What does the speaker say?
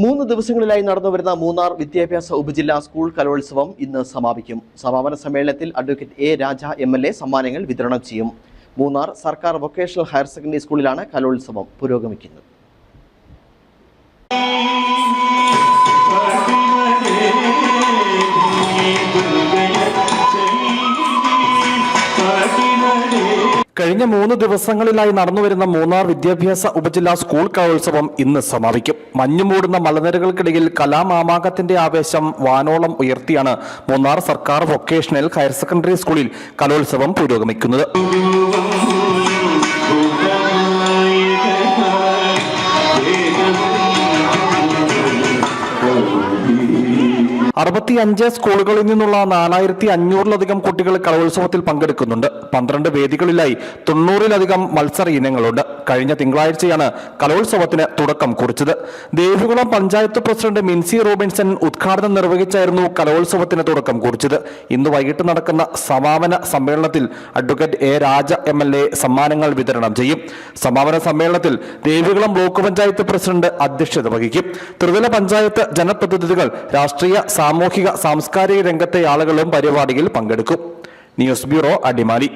മൂന്ന് ദിവസങ്ങളിലായി നടന്നുവരുന്ന മൂന്നാർ വിദ്യാഭ്യാസ ഉപജില്ലാ സ്കൂൾ കലോത്സവം ഇന്ന് സമാപിക്കും. സമാപന സമ്മേളനത്തിൽ advocate A Raja M L A സമ്മാനങ്ങൾ വിതരണം ചെയ്യും. മൂന്നാർ സർക്കാർ വൊക്കേഷണൽ ഹയർ സെക്കൻഡറി സ്കൂളിലാണ് കലോത്സവം പുരോഗമിക്കുന്നത്. കഴിഞ്ഞ മൂന്ന് ദിവസങ്ങളിലായി നടന്നുവരുന്ന മൂന്നാർ വിദ്യാഭ്യാസ ഉപജില്ലാ സ്കൂൾ കലോത്സവം ഇന്ന് സമാപിക്കും. മഞ്ഞുമൂടുന്ന മലനിരകൾക്കിടയിൽ കലാമാമാകത്തിന്റെ ആവേശം വാനോളം ഉയർത്തിയാണ് മൂന്നാർ സർക്കാർ വൊക്കേഷണൽ ഹയർ സെക്കൻഡറി സ്കൂളിൽ കലോത്സവം പുരോഗമിക്കുന്നത്. അറുപത്തിയഞ്ച് സ്കൂളുകളിൽ നിന്നുള്ള നാലായിരത്തി അഞ്ഞൂറിലധികം കുട്ടികൾ കലോത്സവത്തിൽ പങ്കെടുക്കുന്നുണ്ട്. പന്ത്രണ്ട് വേദികളിലായി തൊണ്ണൂറിലധികം മത്സര ഇനങ്ങളുണ്ട്. കഴിഞ്ഞ തിങ്കളാഴ്ചയാണ് കലോത്സവത്തിന് തുടക്കം കുറിച്ചത്. ദേവികുളം പഞ്ചായത്ത് പ്രസിഡന്റ് മിൻസി റോബിൻസൺ ഉദ്ഘാടനം നിർവഹിച്ചായിരുന്നു കലോത്സവത്തിന് തുടക്കം കുറിച്ചത്. ഇന്ന് വൈകിട്ട് നടക്കുന്ന സമാപന സമ്മേളനത്തിൽ advocate A Raja M L A സമ്മാനങ്ങൾ വിതരണം ചെയ്യും. സമാപന സമ്മേളനത്തിൽ ദേവികുളം ബ്ലോക്ക് പഞ്ചായത്ത് പ്രസിഡന്റ് അധ്യക്ഷത വഹിക്കും. ത്രിതല പഞ്ചായത്ത് ജനപ്രതിനിധികൾ രാഷ്ട്രീയ സാമൂഹിക സാംസ്കാരിക രംഗത്തെ ആളുകളും പരിപാടിയിൽ പങ്കെടുക്കും. News bureau Adimali.